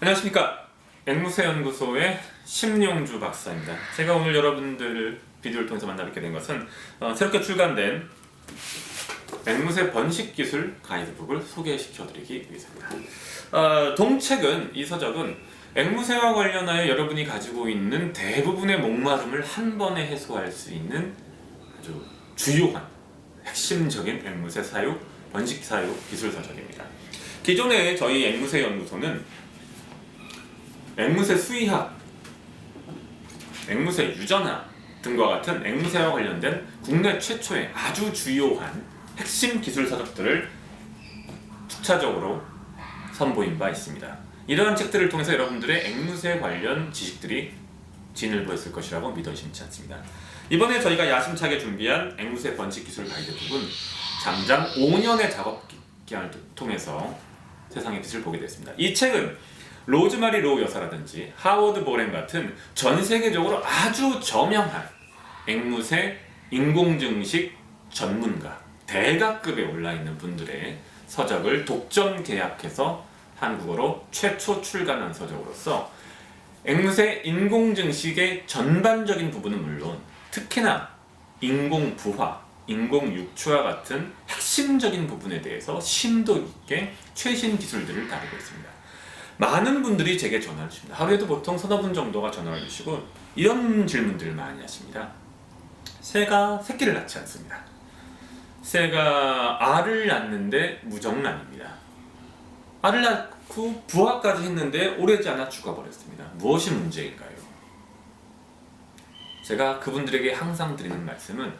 안녕하십니까 앵무새 연구소의 심용주 박사입니다. 제가 오늘 여러분들을 비디오를 통해서 만나뵙게 된 것은 어, 새롭게 출간된 앵무새 번식 기술 가이드북을 소개시켜드리기 위해서입니다. 어, 동책은 이 서적은 앵무새와 관련하여 여러분이 가지고 있는 대부분의 목마름을 한 번에 해소할 수 있는 아주 주요한 핵심적인 앵무새 사육, 번식 사육 기술 서적입니다. 기존에 저희 앵무새 연구소는 앵무새 수의학, 앵무새 유전학 등과 같은 앵무새와 관련된 국내 최초의 아주 주요한 핵심 기술 서적들을 투차적으로 선보인 바 있습니다. 이러한 책들을 통해서 여러분들의 앵무새 관련 지식들이 진일보했을 것이라고 믿어 의심치 않습니다. 이번에 저희가 야심차게 준비한 앵무새 번식 기술 가이드북은 잠장 5년의 작업 기- 기간을 통해서 세상의 빛을 보게 됐습니다. 이 책은 로즈마리 로우 여사라든지 하워드 보렌 같은 전 세계적으로 아주 저명한 앵무새 인공증식 전문가 대가급에 올라 있는 분들의 서적을 독점 계약해서 한국어로 최초 출간한 서적으로서 앵무새 인공증식의 전반적인 부분은 물론 특히나 인공 부화, 인공 육추와 같은 핵심적인 부분에 대해서 심도 있게 최신 기술들을 다루고 있습니다. 많은 분들이 제게 전화를 주십니다. 하루에도 보통 서너 분 정도가 전화를 주시고 이런 질문들을 많이 하십니다. 새가 새끼를 낳지 않습니다. 새가 알을 낳는데 무정란입니다. 알을 낳고 부화까지 했는데 오래지 않아 죽어버렸습니다. 무엇이 문제일까요? 제가 그분들에게 항상 드리는 말씀은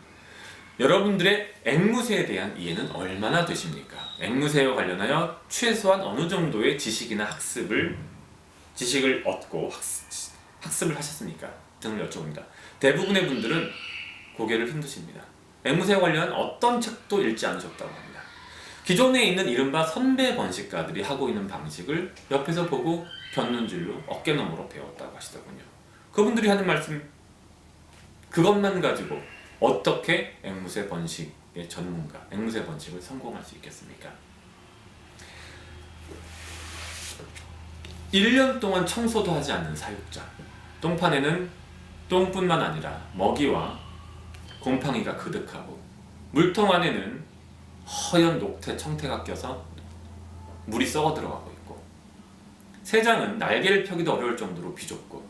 여러분들의 앵무새에 대한 이해는 얼마나 되십니까? 앵무새와 관련하여 최소한 어느 정도의 지식이나 학습을 지식을 얻고 학습, 학습을 하셨습니까? 등을 여쭤봅니다. 대부분의 분들은 고개를 흔드십니다. 앵무새와 관련 어떤 책도 읽지 않으셨다고 합니다. 기존에 있는 이른바 선배 번식가들이 하고 있는 방식을 옆에서 보고 곁눈질로 어깨너머로 배웠다고 하시더군요. 그분들이 하는 말씀 그것만 가지고 어떻게 앵무새 번식의 전문가, 앵무새 번식을 성공할 수 있겠습니까? 1년 동안 청소도 하지 않는 사육자. 똥판에는 똥뿐만 아니라 먹이와 곰팡이가 그득하고 물통 안에는 허연 녹태 청태가 껴서 물이 썩어 들어가고 있고 새장은 날개를 펴기도 어려울 정도로 비좁고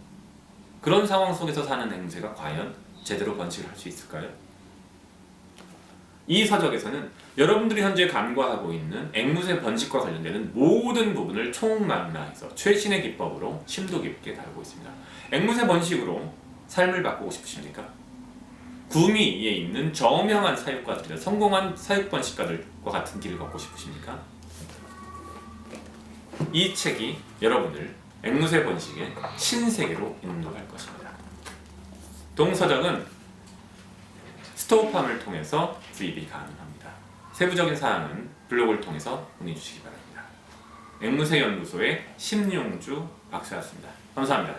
그런 상황 속에서 사는 앵무새가 과연 제대로 번식을 할 수 있을까요? 이 서적에서는 여러분들이 현재 간과하고 있는 앵무새 번식과 관련되는 모든 부분을 총망라해서 최신의 기법으로 심도 깊게 다루고 있습니다. 앵무새 번식으로 삶을 바꾸고 싶으십니까? 구미에 있는 저명한 사육가들이나 성공한 사육 번식가들과 같은 길을 걷고 싶으십니까? 이 책이 여러분을 앵무새 번식의 신세계로 인도할 것입니다. 동서적은 스토어팜을 통해서 구입이 가능합니다. 세부적인 사항은 블로그를 통해서 문의 주시기 바랍니다. 앵무새 연구소의 심용주 박사였습니다. 감사합니다.